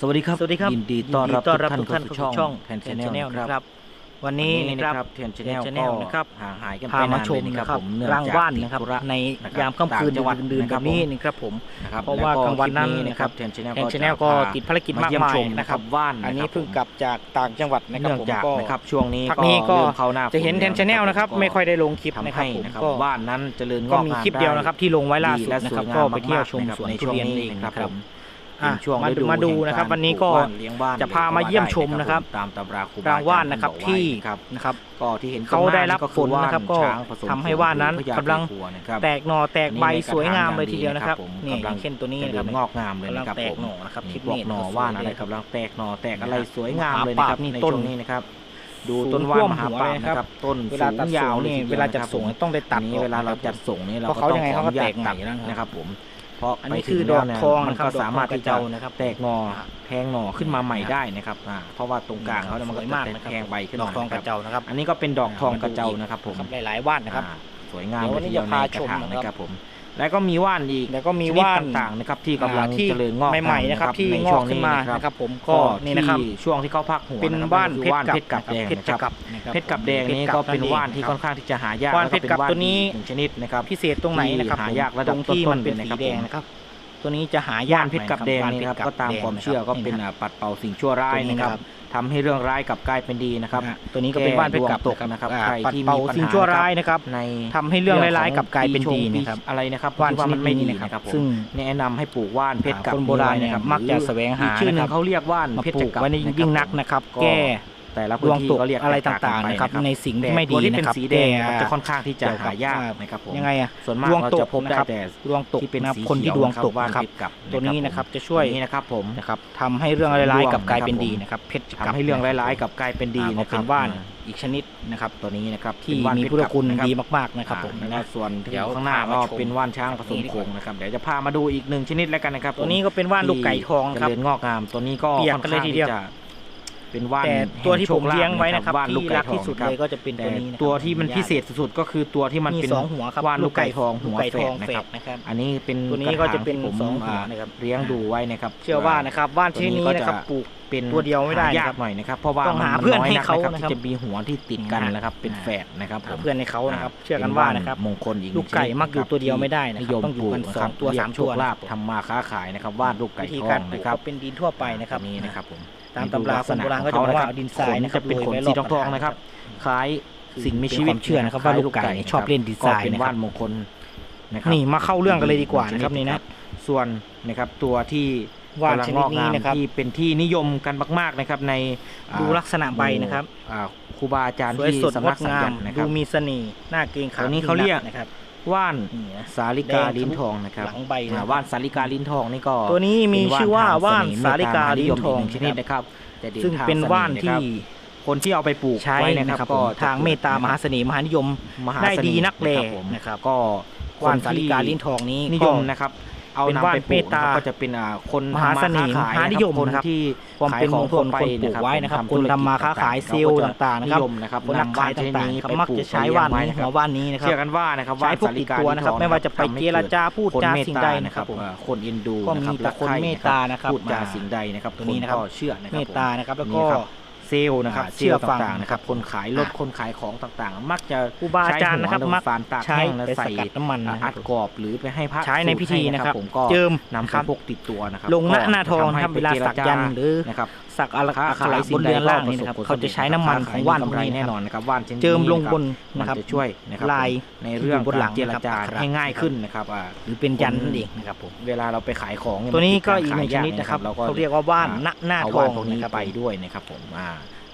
สวัสดีครับ สวัสดีครับ ยินดีต้อนรับทุกท่านเข้าสู่ช่องแทนชนแนลนะครับ วันนี้นะครับแทนชนแนลนะครับหางหายกันไปนานเลยนะครับร่างว่านนะครับในยามค่ำคืนจังหวัดดื่นแบบนี้นะครับผม เพราะว่ากลางวันนั้นนะครับแทนชนแนลก็ติดภารกิจมากมายนะครับว่าน อันนี้เพิ่งกลับจากต่างจังหวัดนะครับเนื่องจากนะครับช่วงนี้พักนี้ก็จะเห็นแทนชนแนลนะครับไม่ค่อยได้ลงคลิปนะครับผมก็ว่านนั้นเจริญก็มีคลิปเดียวนะครับที่ลงไว้ล่าสุดนะครับก็ไปเที่ยวชมสวนทุเรียนเองครับ ช่วงมาดูมาดูนะครับ วันนี้ก็จะพามาเยี่ยมชมนะครับ ตามตำราครูบาอาจว่านนะครับที่นะครับก็ที่เห็นเขาได้รับฝนนะครับก็ทำให้ว่านนั้นกำลังแตกหน่อแตกใบสวยงามเลยทีเดียวนะครับนี่กำลังเข่นตัวนี้นะครับงอกงามเลยนะครับแตกหน่อนะครับที่บอกหน่อว่านอะไรกำลังแตกหน่อแตกอะไรสวยงามเลยนะครับนี่ต้นนี้นะครับดูต้นว่านมหาป่านะครับต้นเวลาตัดยาวนี่เวลาจัดส่งต้องไปตัดนี้เวลาเราจัดส่งนี่เราก็ต้องขออนุญาตตัดนะครับผม เพราะอันนี้คือดอกทองมันก็สามารถที่จะแตกงอแทงหน่อขึ้นมาใหม่ได้นะครับเพราะว่าตรงกลางเขาเนี่ยมันก็มากแทงใบขึ้นดอกทองกระเจ้านะครับ อันนี้ก็เป็นดอกทองกระเจ้านะครับผมหลายๆว่านนะครับสวยงามเดี๋ยววันนี้ะพาชมนะครับผม แล้วก็มีว่านอีกแล้วก็มีว่านต่างๆนะครับที่กำลังเจริญงอกใหม่ๆนะครับที่งอกขึ้นมานะครับผมก็นี่นะครับช่วงที่เขาพักหัวเป็นว่านเพชรกับแดงนะครับเพชรกับแดงนี้ก็เป็นว่านที่ค่อนข้างที่จะหายากว่านเพชรกับตัวนี้ชนิดนะครับพิเศษตรงไหนนะครับหายากระดับที่มันเป็นสีแดงนะครับ ตัวนี้จะหายากพิษกับแดงนี่ครับก็ตามความเชื่อก็เป็นปัดเป่าสิ่งชั่วร้ายนะครับทำให้เรื่องร้ายกลับกลายเป็นดีนะครับ ตัวนี้ก็เป็นบ้านเพชรกับตกนะครับใครที่มีสิ่งชั่วร้ายนะครับในทำให้เรื่องร้ายกลับกลายเป็นดีนะครับอะไรนะครับว่านที่มันไม่ดีนะครับ ซึ่งแนะนำให้ปลูกว่านเพชรกับคนโบราณนะครับมักจะแสวงหาชื่อหนึ่งเขาเรียกว่านเพชรกับไว้ในยิ่งนักนะครับ แก้ แต่ละพื้นที่ก็เรียกอะไรต่างๆนะครับในสิ่งที่ไม่ดีนะครับแดงจะค่อนข้างที่จะหายากนะครับผมยังไงอะส่วนมากเราจะพบได้แต่ดวงตกที่เป็นคนที่ดวงตกนะครับตัวนี้นะครับจะช่วยนะครับผมนะครับทำให้เรื่องร้ายๆกับกลายเป็นดีนะครับเพชรทำให้เรื่องร้ายๆกับกลายเป็นดีนะครับว่านอีกชนิดนะครับตัวนี้นะครับที่มีพุทธคุณดีมากๆนะครับผมนะส่วนที่ข้างหน้าก็เป็นว่านช้างผสมโขงนะครับเดี๋ยวจะพามาดูอีกหนึ่งชนิดแล้วกันนะครับตัวนี้ก็เป็นว่านลูกไก่ทองครับเจรินงอกงามตัวนี้ก็เปียกกันเลยทีเดียว เป็นว่านแต่ตัวที่ผมเลี้ยงไว้นะครับว่านลูกไก่ทอที่งสุดเลยก็จะเป็นตัวนี้ตัวที่มันพิเศษสุดก็คือตัวที่มันเป็นสองหัวครับว่านลูกไก่ทองหัวแฝดนะครับอันนี้เป็นตัวนี้ก็จะเป็นสองหัวนะครับเลี้ยงดูไว้นะครับ เชื่อว่านะครับว่านที่นี้นะครับปลูกเป็นตัวเดียวไม่ได้ยากหน่อยนะครับเพราะว่าต้องหาเพื่อนให้เขาที่จะมีหัวที่ติดกันนะครับ เป็นแฝดนะครับเพื่อนในเขานะครับ เชื่อกันว่านะครับมงคลอีกลูกไก่มักอยู่ตัวเดียวไม่ได้นะครับต้องอยู่กันสองตัวสามตัวลาบทำมาค้าขายนะครับว่านลูกไก่ทองนะครับเป็นดินทั่วไปนะครับนี่นะครับผม ตามตำราคนโบราณก็จะบอกว่าดินทรายนะครับเป็นขนสีทองๆนะครับ คล้ายสิ่งมีชีวิตเชื่อนะครับว่าลูกไก่ชอบเล่นดินทรายนะครัว่านมงคลนะครับนี่มาเข้าเรื่องกันเลยดีกว่านะครับนี่นะส่วนนะครับตัวที่ว่านชนิดนี้นะครับที่เป็นที่นิยมกันมาก ๆนะครับ ในดูลักษณะใบนะครับครูบาอาจารย์ที่สำนักงามดูมีเสน่ห์หน้าเกรงขามตัวนี้เขาเรียกนะครับ ว่านสาลิกาลิ้นทองนะครับหลังใบว่านสาลิกาลิ้นทองนี่ก็ ตัวนี้มีชื่อว่าว่านสาลิกาลิ้นทองชนิดนะครับ ซึ่งเป็นว่านที่คนที่เอาไปปลูกใช้นะครับก็ทางเมตตามหาเสน่ห์มหานิยมได้ดีนักเลงนะครับ ก็ว่านสาลิกาลิ้นทองนี้นิยมนะครับ เอานำไปปลูกะครัก็จะเป็นคนมหาเสน่ห์หานิยมนะครับที่ขายของคนไปปลูกไว้นะครับคนทำมาค้าขายเซลล์ต่างๆนะครับนักขายต่างๆมักจะใช้ว่านนี้หัวว่านนี้นะครับเชื่อกันว่านะครับใช้พวกติดตัวนะครับไม่ว่าจะไปเจรจาพูดจาสิ่งใดนะครับคนอินดูนะครับคนเมตตานะครับพูดจาสิ่งใดนะครับตัวนี้นะครับเชื่อนะครับเมตตานะครับแล้วก็ เซลนะครับเชื่อฟังนะครับคนขายรถคนขายของต่างๆ มักจะผู้บ้าจานนะครับมักฟานตากแห้งและใส่น้ำมันอัดกรอบหรือไปให้พระใช้ในพิธีนะครับผมก็เจิมนำไปพกติดตัวนะครับลงหน้าหน้าทองทำเวลาสักยันหรือนะครับ สักอัลคาอักขระบนเรือนล่างนี้นะครับเขาจะใช้น้ำมันของว่านพวกนี้แน่นอนนะครับว่านเจิมลงบนนะครับจะช่วยลายในเรื่องบนหลังเจรจาให้ง่ายขึ้นนะครับหรือเป็นยันนั่นเองนะครับผมเวลาเราไปขายของตัวนี้ก็อีกหนึ่งชนิดนะครับเขาเรียกว่าว่านหน้าทองนี้ไปด้วยนะครับผมอ่า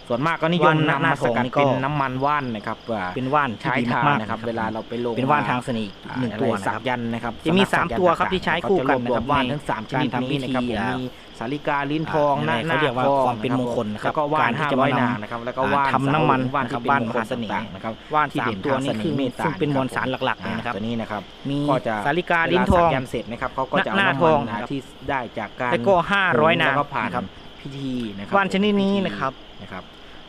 ส่วนมากก็นิยมว่านณนำหน้ามาทสองกัดนี่ก็เป็นน้ำมันว่านนะครับว่าเป็นว่านที่ใช้ดีทานมากๆนะครับ เวลาเราไปลงเป็นว่านทางเสน่ห์อีกหนึ่งอ่าตัวอะไรนะสัคกรับยันต์นะครับจะมีสำหรับสามสักยันต์ตัวครับต่างๆที่ใช้คู่กันเขาจะรวบรวมว่านนะครับทั้งสามชการนิดทำพินี้ธีนะครับผมอ่ามีสาลิกาลิ้นทองหอ่าน้าหน้าเขาเรียกว่าทองความเป็นนะมงคลนะครับแล้วก็ว่านการที่ห้าจะร้อยมานำนางนะครับแล้วก็อ่าว่านทำน้ำมันว่านนะครับที่เป็นว่านมงมคลหาเสน่ห์ต่างๆนะครับว่านสามตัวนี้คือที่เด่นทางเสน่ห์เมตตาซึ่งเป็นมวลสารหลักๆเลยนะครับตัวนี้นะครับมีก็จะสาลิกาลิ้นทองเวลาสักยันต์เสร็จนะครับเขาก็จะเอาหน้าน้ำทมัองนนะครับที่ได้จากการแล้วก็ห้าร้อยนางแล้วก็ผ่านนะครับพิธีนะครัว่านชนิดนี้นะครับ นะครับ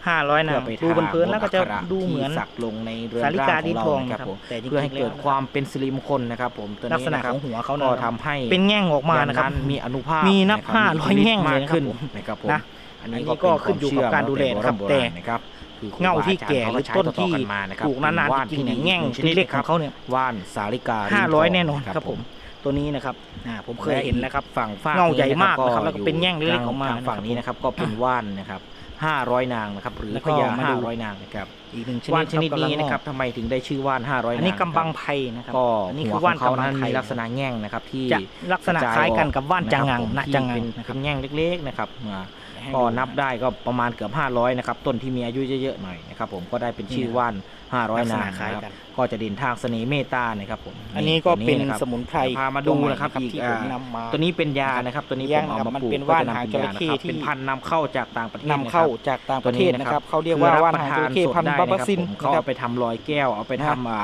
ห้าร้อยนางเพื่อไปดูเพลินๆแล้วก็จะทาดูเหมือนที่สักลงในเรือนสาริร่างกาขดีองเราทองนะคครัรับบผมแต่จริงๆเพื่อให้เกิดแล้ความเป็นสิริมงคลนะครับ ผมตัวลักนี้ษณะนะครัขบองหัวเขาก็นะคทำรับให้เป็นแง่งออกมานะครับยัมีอนุภาพมีนับะคห้าร้อยมีแง่งมากเลยนะครับขึ้นผมนะครับผมนะอันนี้อันนี้ก็ก็เป็นขึ้นอยู่กับการดูแลนะครับวามแต่เชื่อมานะครับคือครูเง่าที่บจรย์แก่หรือเขาต้นใช้ที่ต่อๆกัมานะครับปลูกนานๆจริงๆเนี่ยแง่งชนิดเล็กๆของเขาเนี่ยว่านสาลิกาห้าร้อยแน่นอนทงครับผม ตัวนี้นะครับอ่าผมเคยเห็นนะครับฝั่งฝากเงาใหญ่มากนี้นะครับแล้วก็เป็นแง่งเล็กๆออกมาทงฝั่งนี้นะครับก็เป็นว่านนะครับห้าร้อยนางนะครับหรือแล้วพก็ญามาห้าดูร้อยนางนะครับ อีกหนึ่งชนิว่าดนชนิดนี้นะครับทำไมถึงได้ชื่อว่านห้าร้อยอันานงนี้กำบังครับไพนะครับก็อันนี้หัคืวอขว่าอนงเขากำบันั้งนไพมีลักษณะแง่งนะครับ ที่จะลักษณะคล้ายกันกับว่านจังงังนะนะครับจังงังเป็นนะครับเป็นแง่งเล็กๆนะครับอ่าก็นับได้ก็ประมาณเกือบ 500 นะครับ ต้นที่มีอายุเยอะๆหน่อยนะครับผมก็ได้เป็นชื่อว่าน 500ลักษนาณะงคล้ายนะครับกันก็จะเด่นทางเสน่ห์เมตตานะครับผมอันนี้ก็เป็นตัวะครับสมุนไพรพามาดูนะครับตัวใหม่อีกที่อ่าผมนำมาตัวนี้เป็นยานะครับ ตัวนี้เลี้ผยงมเอานะครับมามันปลูกเป็นก็ว่านจะหางนำเป็นยาจระเข้นะครับที่เป็นพันธุ์นำเข้าจากต่างประเทศนำเข้านะครับจากต่างปตัวระเทนี้ศนะนะคครัรับบเขาเรียกว่าว่านหางจระเข้พันธุ์บาบาซินเขานะครัเอาบไปทำลอยแก้ว เอาไปทำอ่า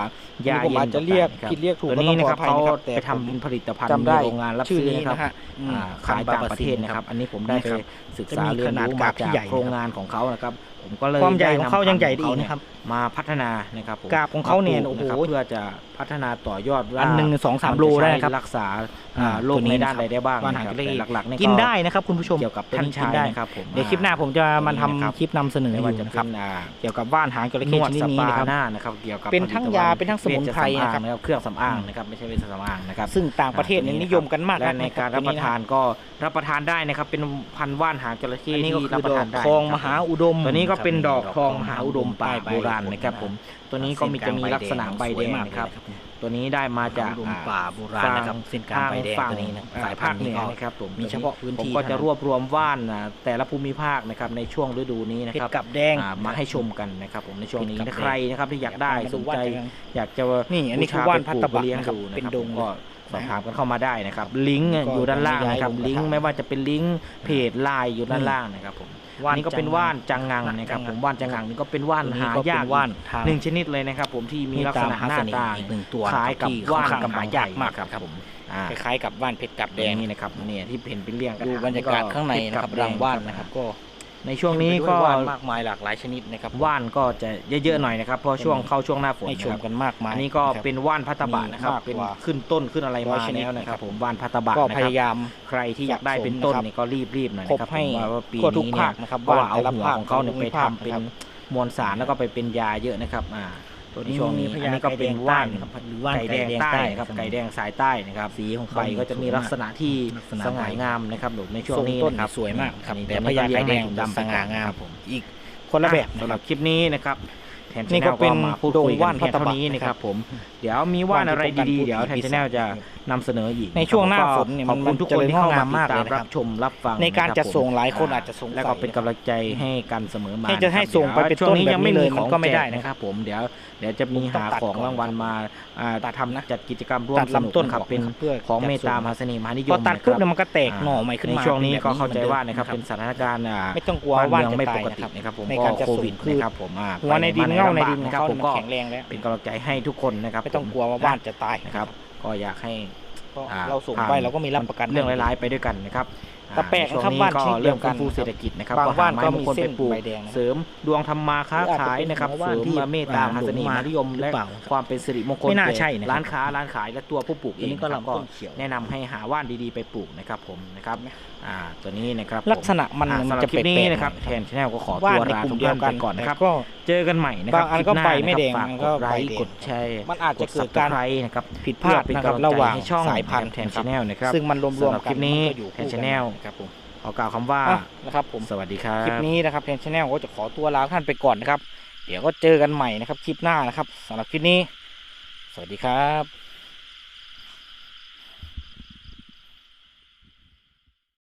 ยายาผมเย็นอาจจะเรียกต่างๆผิดเรียกถูกตัวนี้นะครับก็ต้เขาองขออภัยนะครับแต่ไปทำเป็นผลิตภัณฑ์จำได้มีโรงงานรับชื่อซื้อนี้นะครับนะฮะอืมอ่าขายต่างประเทศนะครับ อันนี้ผมได้ไปนี่ครับศึกษาจะมีเรียนขนาดรู้กามาบที่จากใหญ่โครงงานของเขานะครับ ผมก็เลยความใหญ่ได้ของเขานำยังใหญ่ได้พัอีธุ์กนะครับ มาพัฒนานะครับผมกาบของเขาเนี่ยมปลูโอ้โหะครับเพื่อจะพัฒนาต่อยอดว่าอันหนึ่งสองสามโลได้นะครับรักษาอ่าอ่าโรคตัวนี้ในด้านนะครับใดได้บ้างว่านหางนะครับจระเข้แต่หลักๆเนี่ยกินได้นะครับคุณผู้ชมเกี่ยวกับท่านท่านกินชายได้นะครับผมเดี๋ยวคลิปหน้าผมจะมาทำตัวนี้นะครับคลิปนำเสนอไม่อว่ายู่จะนะคเป็รับนอ่าเกี่ยวกับว่านหางจระนเข้วดชนิดสนี้ปานะครับหน้านะครับเกี่ยวกับเป็นทั้งยาเป็นทั้งสมุนไพรเวชนะครับสำอางเครื่องสำอางนะครับไม่ใช่เวชสำอางนะครับซึ่งต่างประเทศเนี่ยนิยมกันมากและในการรับประทานนก็รับประทานได้นะครับเป็นพันธุ์ว่านหางจระเข้อันนี้ก็ที่คืรัอบปดระอทากนได้ทองนะครับมหาอุดมตัวนี้ก็เป็นครับดอกทองมหาอุดมป่าใบโบราณนะครับผมตัวนี้ก็มีจะมีลักษณะใบแดงนะครับ ตัวนี้ได้มาจากอุดมป่าโบราณนะครับเส้นกลางใบแดงฝั่ตัวนี้นะอ่สายพันธุ์เหนี้นือก็นะครับผมมีเฉพาะพื้นที่ผมก็จะเท่านั้นรวบรวมว่านอ่าแต่ละภูมิภาคนะครับในช่วงฤดูนี้นะเพชครับรกับแดงอ่ามาให้ชมกันนะครับผมในช่วงนี้เพชรกับถ้าใครนะครับที่อยากได้มาสดูนว่านใจจังงังอยากจะนี่อันนี้คือบูชว่านไปพัปตลูตกบะเลี้ยงนะครับดูนะเป็นครับดผงมก็ สอบถามกันเข้ามาได้นะครับ ลิงก์ก็อยู่ด้านล่างนะครับย้ายลงลิงก์ไปไม่ว่าจะเป็นลิงก์เพจไลน์อยู่ด้านล่างนะครับผมว่านอันนี้ก็เป็นว่านจังงังนะครับผมว่านจังงังนี่ก็เป็นว่านหายากว่านทางหนึ่งชนิดเลยนะครับ ผมที่มีลักษณะหน้าตาอีกหนึ่งตัวคล้ายกับที่ว่านค่อนข้างกำหายากมากครับครับผมอ่าคล้ายๆกับว่านเพชรกับแดแดงงนี่นะครับเนี่ยที่เห็นเป็นเรียงกระดูถางบรรยากาศข้างในนะครับเพชรังแดว่านนะครับก็ ในช่วงนี้ก็เต็มไปด้วยว่านมากมายหลากหลายชนิดนะครับว่านก็จะเยอะๆหน่อยนะครับเพราะช่วงเข้าช่วงหน้าฝนให้ชมนะครับกันมากมายอันนี้ก็ะครับเป็นว่านพัตตบะนะครับมีมากเป็นกว่าขึ้นต้นขึ้นอะไรร้มาอยชนิดแล้วนะครับนะครับ ผมว่านพัตตบะก็นะพครับยายามใครที่อยากได้เป็นต้นสะสมนะครับนี่ก็รีบๆหน่อยครบนะครับให้ผมว่าว่าปีทั่วทุกนี้ภาเนี่ยคนะครับเพราะว่าเอาแต่ละหัวภาคของเขาเนี่ยแต่ไปละภาคทำเป็นนะครับมวลสารแล้วก็ไปเป็นยาเยอะนะครับอ่า ตัวนี้ช่วงนี้มีพอัญานนี้ก็เป็นไก่แดงว่านใต้นะครับหรือว่านไก่แดงไก่แดงใต้ใต้นะครับครับไก่แดงสายใต้นะครับสีของเขาใบก็จะมีลักษณะที่ลักษณะสง่างามนะครับผมในช่วงทรงนี้ต้นนะครับสวยมากครับอันนี้แต่ตอนพนี้ญาไก่แดงเลี้ยให้ดำสง่างามครับผมอีกคนละแบบสำหรับคลิปนี้นะครับ แทนนี่ชแนก็ลเป็ก็นมาพูดคุยดงกัว่านนเพียงพัตตบะเท่านี้นะครับผม เดี๋ยวมีว่านอะไรดีๆ เดี๋ยวแทนชแนลจะนำเสนออีก ในช่วงหน้าก็ฝนเนี่ยขอบมัคุนณทุกคนที่เข้ามาติดตามจะเลยงอกงามมากเลยนะครับรับชมรับฟัง ในการะคบจัดส่งผมหลายคนอาจจะสงสัยแล้วก็เป็นกำลังใจให้กันเสมอมาให้จะให้ส่งไปเป็นช่วงนี้ต้นยังไม่มีแบบนี้เลยของมันก็ไม่แจได้กนะนะครับผมเดี๋ยวเดี๋ยวจะมีผมต้องหาตัดของก่อนรางวัลมาอ่าตัดทำนะจัดกิจกรรมร่วมตัดสนุกลำต้นนะครับออกเป็นนะครับเพื่อของจัดเมตตามส่งหาเสน่ห์มหานิยพมอตัดนะคปุ๊บรับเนี่ยมันก็แตกหน่อใหม่ขึ้นในมาช่วงนี้ก็ป็แบบเข้าใจว่านะครับหมืเป็นสถานการณ์อ่าไม่ต้องกลัวบ้านว่านเมืองจะไม่ตาปยกนะติครับนะครับผมในก็การจะโคส่งวิดพืชนะครับผมอ่าหัวในดินไปเง่าในลำบดินกของนะครับเขาผมมันก็แข็งแรงแล้วเป็นกำลังใจให้ทุกคนนะครับไม่ต้องผกลัวว่าว่านจะตายนะครับ ก็อยากให้ก็อ่เราส่งผ่นไปเราก็มีรับประกันเรื่องร้ายๆไปด้วยกันนะครับ แต่แปลกนะครับช่วงว่านก็ชนิดเดีเรื่ยองวกัฟื้นนฟูเศรษฐกิจนะครับบางก็หว่านก็ไม้มีงคลเส้นไปปลูกใบแดงนะครับเสริมดวงทำมาค้าขายนะครับหรืออาจจะเป็นเสริมเมตตามหาเสน่ห์มหานิยมหรือและเปล่าความเป็นสิริมงคลไม่น่าแก่ใช่นะครับร้านค้าร้านขายและตัวผู้ปลูกเออันงนี้ก็นะครับลำต้นเขียวแนะนำให้หาว่านดีๆไปปลูกนะครับผมนะครับอ่าตัวนี้นะครับลักษณะมันอ่ามันสำหรับจะคลิปนี้แปลกๆนะครับหแทอยนชแนลก็ขอว่านตัวในลากลุ่ทุมกเดียท่าวนกันไปก่อนนะครับแต่ก็เจอกันใหม่นะครับบางอันก็คลิปหไปไม่แดงนะครับมันก็ฝากกดไลใบค์แดงกดแชร์มันอาจจะกดเกิดการ Subscribe นะครับผิดพลาดนะครับระหว่างให้ช่องสายพันธุ์แทนนะครัชบแนลนะครับซึ่งมันรวมสำหๆรับกัคลิปนี้มัก็อยู่แทคู่นกัชแนลครับผมขอกล่าวคำว่าอะนะครับผมสวัสดีครับ คลิปนี้นะครับเพนชแนลก็จะขอตัวลาท่านไปก่อนนะครับ เดี๋ยวก็เจอกันใหม่นะครับคลิปหน้านะครับสำหรับคลิปนี้ สวัสดีครับ